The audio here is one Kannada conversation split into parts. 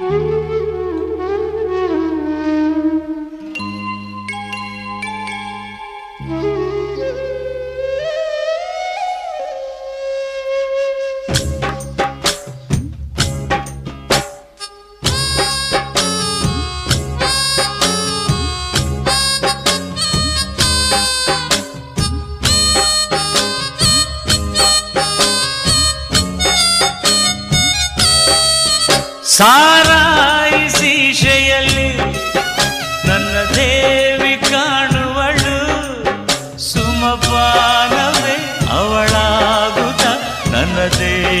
Mm-hmm.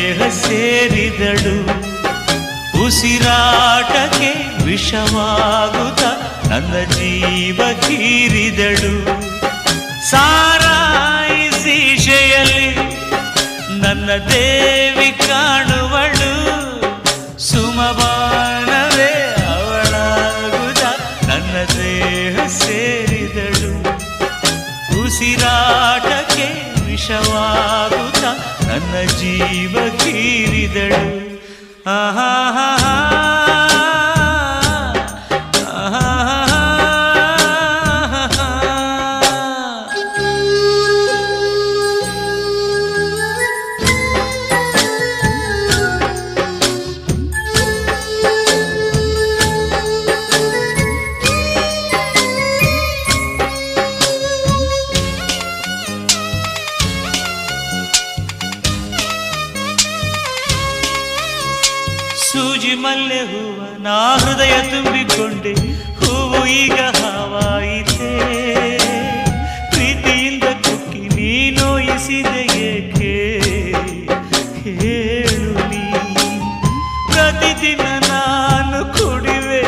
ದೇಹ ಸೇರಿದಳು. ಉಸಿರಾಟಕ್ಕೆ ವಿಷವಾಗುತ್ತ ನನ್ನ ಜೀವ ಕೀರಿದಳು. ಸಾರಾಯಿ ಸೀಶೆಯಲ್ಲಿ ನನ್ನ ದೇವಿ ಕಾಣುವಳು. ಸುಮಬಾಣವೇ ಅವಳಾಗುತ್ತ ನನ್ನ ದೇಹ ಸೇರಿದಳು. ಉಸಿರಾಟಕ್ಕೆ ವಿಷವಾಗುತ್ತ ನನ್ನ ಜೀವ ಕೀರಿದಳು. ಆಹಾ ಸೂಜಿ ಮಲ್ಲೆ ಹೂವ, ನಾ ಹೃದಯ ತುಂಬಿಕೊಂಡೆ. ಹೂವು ಈಗ ಹಾವಾಯಿತೆ. ಪ್ರೀತಿಯಿಂದ ಕುಕ್ಕಿ ನೀ ನೋಯಿಸಿದೆ ಏಕೆ? ಹೇಳು ನೀ. ಪ್ರತಿದಿನ ನಾನು ಕುಡಿವೆ,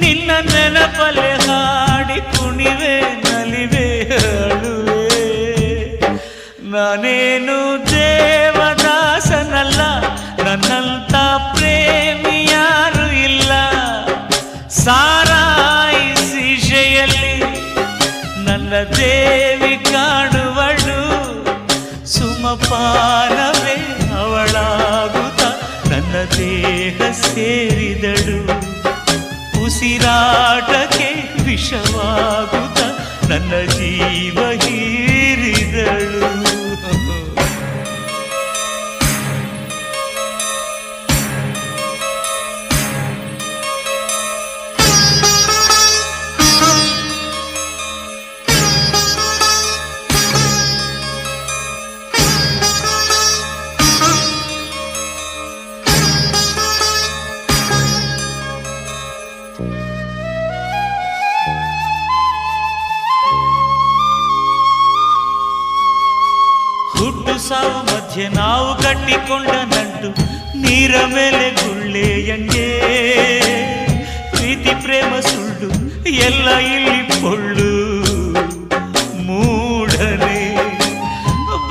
ನಿನ್ನ ನೆನಪಲೆ ಹಾಡಿ. ನನ್ನ ದೇವಿ ಕಾಣುವಳು ಸುಮಪಾನವೇ ಅವಳಾಗುತ್ತ ನನ್ನ ದೇಹ ಸೇರಿದಳು. ಉಸಿರಾಟಕ್ಕೆ ವಿಷವಾಗುತ್ತ ನನ್ನ ಜೀವ ಹೀರಿದಳು ಸಾವು ಮಧ್ಯೆ ನಾವು ಕಟ್ಟಿಕೊಂಡ ನಂಟು ನೀರ ಮೇಲೆ ಗುಳ್ಳೆಯಂಗೆ ಪ್ರೀತಿ ಪ್ರೇಮ ಸುಳ್ಳು ಎಲ್ಲ ಇಲ್ಲಿ ಪೊಳ್ಳು ಮೂಢನೆ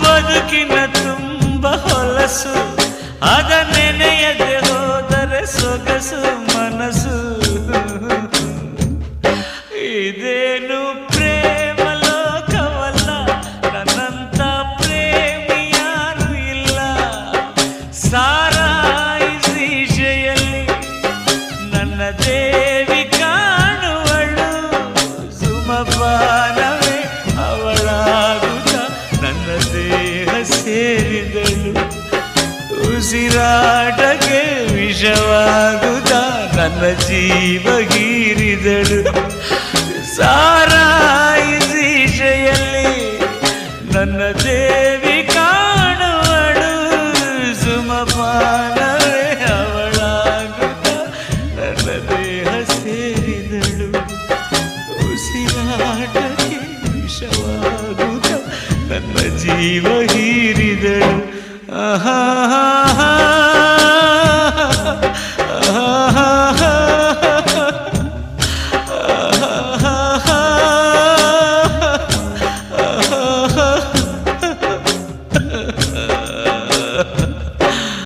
ಬದುಕಿನ ತುಂಬ ಹೊಲಸು ಅದ ಉಸಿರಾಟಕ್ಕೆ ವಿಷವಾಗುತ್ತ ನನ್ನ ಜೀವ ಗೀರಿದಳು. ಸಾರಾಯಿಸಿಶೆಯಲ್ಲಿ ನನ್ನ ದೇವಿ ಕಾಣುವಳು. ಸುಮಪಾನವೇ ಅವಳಾಗುತ್ತ ನನ್ನ ದೇಹ ಸೇರಿದಳು. ಉಸಿರಾಟಕ್ಕೆ ವಿಷವಾಗುತ್ತ ನನ್ನ ಜೀವ ಹೀರಿದಳು ಆಹಾ